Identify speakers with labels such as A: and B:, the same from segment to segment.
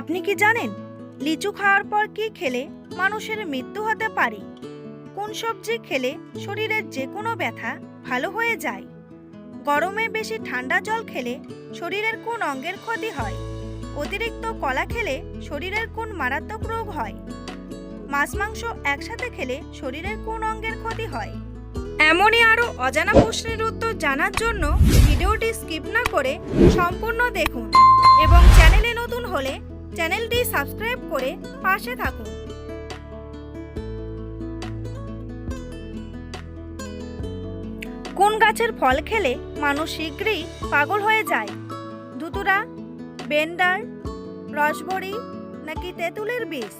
A: আপনি কি জানেন, লিচু খাওয়ার পর কি খেলে মানুষের মৃত্যু হতে পারে? কোন সবজি খেলে শরীরের যে কোনো ব্যথা ভালো হয়ে যায়? গরমে বেশি ঠান্ডা জল খেলে শরীরের কোন অঙ্গের ক্ষতি হয়? অতিরিক্ত কলা খেলে শরীরের কোন মারাত্মক রোগ হয়? মাছ মাংস একসাথে খেলে শরীরের কোন অঙ্গের ক্ষতি হয়? এমনই আরও অজানা প্রশ্নের উত্তর জানার জন্য ভিডিওটি স্কিপ না করে সম্পূর্ণ দেখুন এবং চ্যানেলে নতুন হলে চ্যানেলটি সাবস্ক্রাইব করে পাশে থাকুন। কোন গাছের ফল খেলে মানুষ শীঘ্রই পাগল হয়ে যায়? ধুতুরা, বেন্ডার, রসবড়ি নাকি তেঁতুলের বীজ?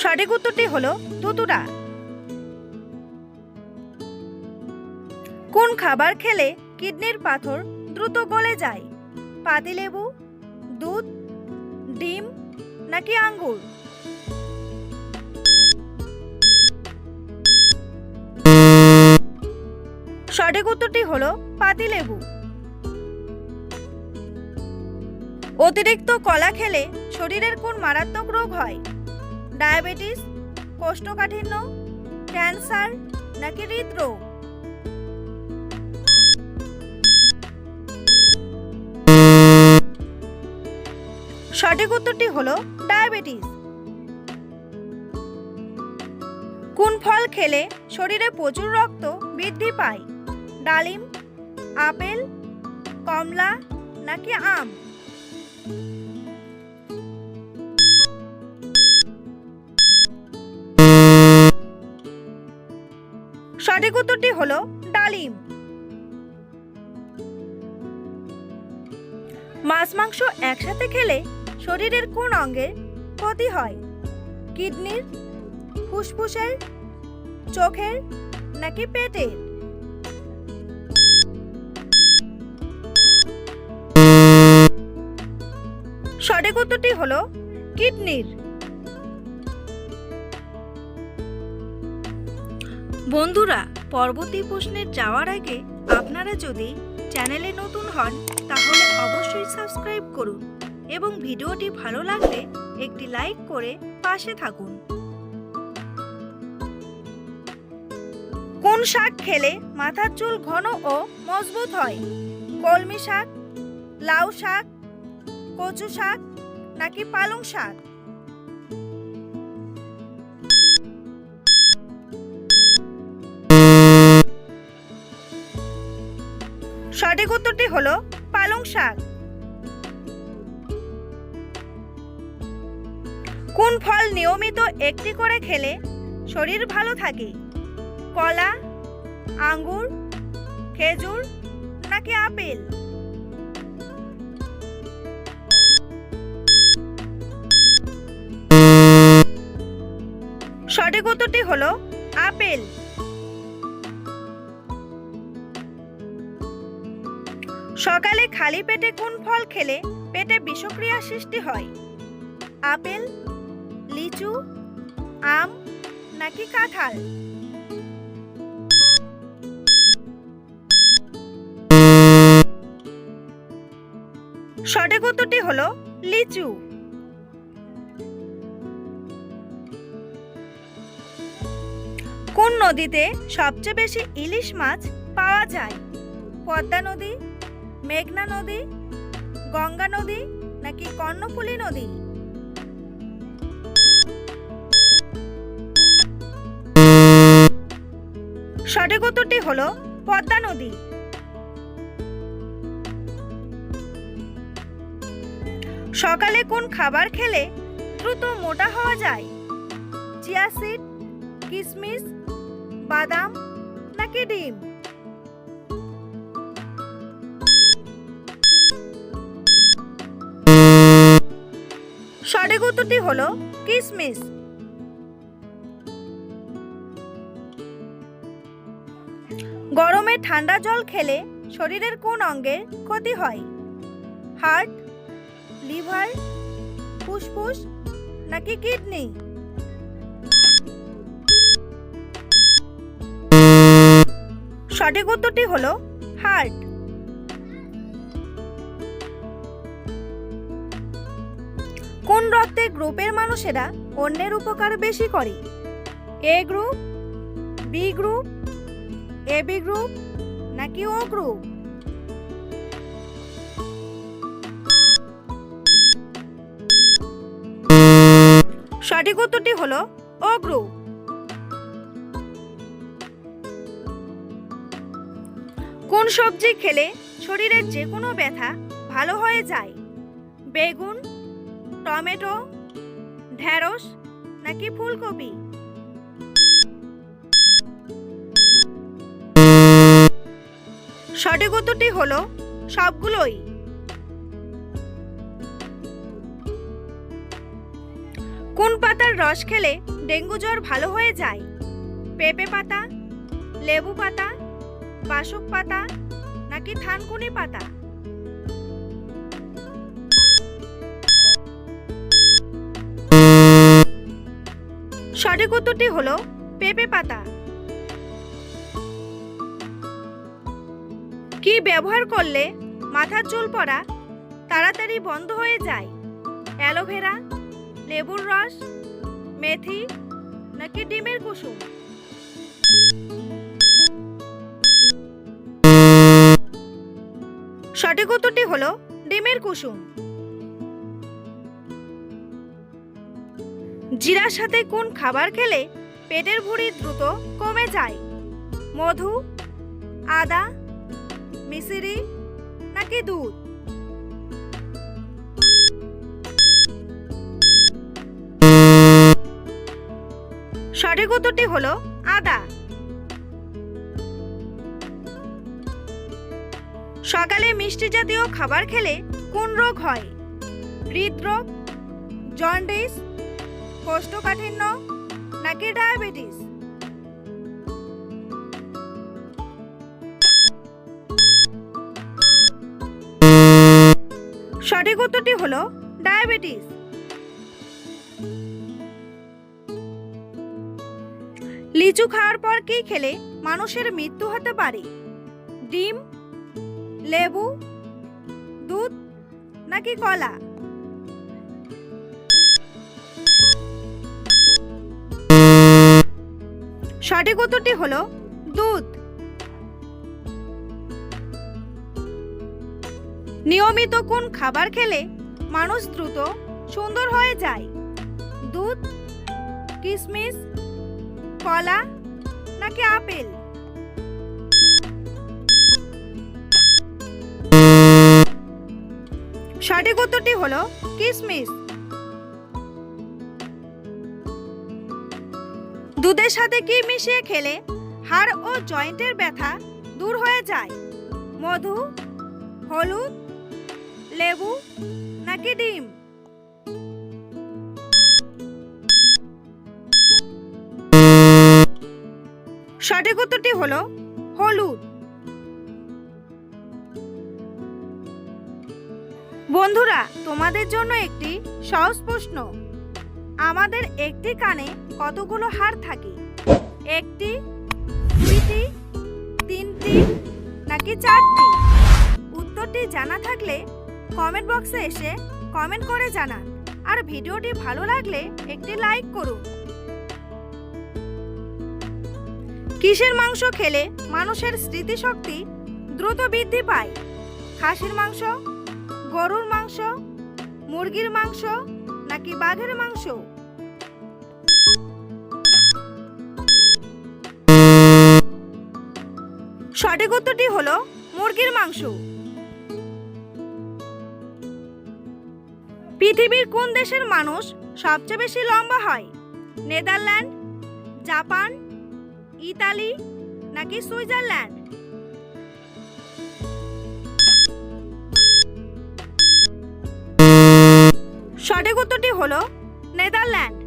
A: সঠিক উত্তরটি হলো ধুতুরা। কোন খাবার খেলে কিডনির পাথর দ্রুত গলে যায়? পাতিলেবু, দুধ, ডিম নাকি আঙ্গুর? সঠিক উত্তরটি হলো পাতিলেবু। অতিরিক্ত কলা খেলে শরীরের কোন মারাত্মক রোগ হয়? ডায়াবেটিস, কোষ্ঠকাঠিন্য, ক্যান্সার নাকি হৃদরোগ? সঠিক উত্তরটি হলো ডায়াবেটিস। কোন ফল খেলে শরীরে প্রচুর রক্ত বৃদ্ধি পায়? ডালিম, আপেল, কমলা নাকি আম? সঠিক উত্তরটি হলো ডালিম। মাছ মাংস একসাথে খেলে শরীরের কোন অঙ্গের ক্ষতি হয়? কিডনির, ফুসফুসের, চোখের নাকি পেটের? সঠিক উত্তরটি হলো কিডনির। বন্ধুরা পরবর্তী প্রশ্নের যাওয়ার আগে আপনারা যদি চ্যানেলে নতুন হন, তাহলে অবশ্যই সাবস্ক্রাইব করুন। এবং ভিডিওটি ভালো লাগলে একটি লাইক করে পাশে থাকুন। কোন শাক খেলে মাথার চুল ঘন ও মজবুত হয়? কলমি শাক, লাউ শাক, কচু শাক নাকি পালং শাক? সঠিক উত্তরটি হলো পালং শাক। কোন ফল নিয়মিত একটি করে খেলে শরীর ভালো থাকে? কলা, আঙ্গুর, খেজুর নাকি আপেল? সঠিক উত্তরটি হলো আপেল। সকালে খালি পেটে কোন ফল খেলে পেটে বিষক্রিয়া সৃষ্টি হয়? আপেল লিচু, আম নাকি কাঁঠাল? সঠিক উত্তরটি হলো লিচু। কোন নদীতে সবচেয়ে বেশি ইলিশ মাছ পাওয়া যায়? পদ্মা নদী, মেঘনা নদী, গঙ্গা নদী নাকি কর্ণফুলী নদী? সঠিক উত্তরটি হল পদ্মা নদী। সকালে কোন খাবার খেলে দ্রুত মোটা হওয়া যায়? চিয়া সিড কিশমিশ বাদাম নাকি ডিম? সঠিক উত্তরটি হলো কিশমিশ ঠান্ডা জল খেলে শরীরের কোন অঙ্গের ক্ষতি হয়? হার্ট, লিভার, ফুসফুস নাকি কিডনি? সঠিক উত্তরটি হলো হার্ট। কোন রক্তের গ্রুপের মানুষেরা অন্যের উপকার বেশি করে? A group, B group A B group নাকি ও গ্রুপ সঠিক উত্তরটি হলো ও গ্রুপ কোন সবজি খেলে শরীরের যে কোনো ব্যথা ভালো হয়ে যায়? বেগুন, টমেটো ঢ্যাঁড়স নাকি ফুলকপি? সঠিক উত্তরটি হলো সবগুলোই। কোন পাতার রস খেলে ডেঙ্গু জ্বর ভালো হয়ে যায়? পেঁপে পাতা, লেবু পাতা, বাসক পাতা নাকি থানকুনি পাতা? সঠিক উত্তরটি হলো পেঁপে পাতা। কি ব্যবহার করলে মাথার চুল পড়া তাড়াতাড়ি বন্ধ হয়ে যায়। অ্যালোভেরা লেবুর রস, মেথি, নাকি ডিমের কুসুম? সঠিক উত্তরটি হলো ডিমের কুসুম। জিরার সাথে কোন খাবার খেলে পেটের ভুঁড়ি দ্রুত কমে যায়? মধু, আদা মিশ্রি নাকি দুধ? সঠিক উত্তরটি হলো আদা। সকালে মিষ্টি জাতীয় খাবার খেলে কোন রোগ হয়? হৃদরোগ, জন্ডিস, কোষ্ঠকাঠিন্য নাকি ডায়াবেটিস? সঠিক উত্তরটি হলো ডায়াবেটিস। লিচু খাওয়ার পর কি খেলে মানুষের মৃত্যু হতে পারে? ডিম, লেবু, দুধ নাকি কলা? সঠিক উত্তরটি হলো নিয়মিত কোন খাবার খেলে মানুষ দ্রুত সুন্দর হয়ে যায়? দুধ কিশমিশ কলা নাকি আপেল? সঠিক উত্তরটি হলো কিশমিশ দুধের সাথে কি মিশিয়ে খেলে হাড় ও জয়েন্টের ব্যথা দূর হয়ে যায়? মধু, হলুদ লেবু নাকি ডিম? সঠিক উত্তরটি হলো হলুদ। বন্ধুরা, তোমাদের জন্য একটি সহজ প্রশ্ন। আমাদের একটি কানে কতগুলো হাড় থাকে? একটি, দুইটি, তিনটি নাকি চারটি? উত্তরটি জানা থাকলে কমেন্ট বক্সে এসে কমেন্ট করে জানান। আর ভিডিওটি ভালো লাগলে একটি লাইক করুন। কিসের মাংস খেলে মানুষের স্মৃতিশক্তি দ্রুত বৃদ্ধি পায়? খাসির মাংস, গরুর মাংস, মুরগির মাংস নাকি বাঘের মাংস? সঠিক উত্তরটি হলো মুরগির মাংস। পৃথিবীর কোন দেশের মানুষ সবচেয়ে বেশি লম্বা হয়? নেদারল্যান্ড, জাপান, ইতালি নাকি সুইজারল্যান্ড? সঠিক উত্তরটি হলো নেদারল্যান্ড।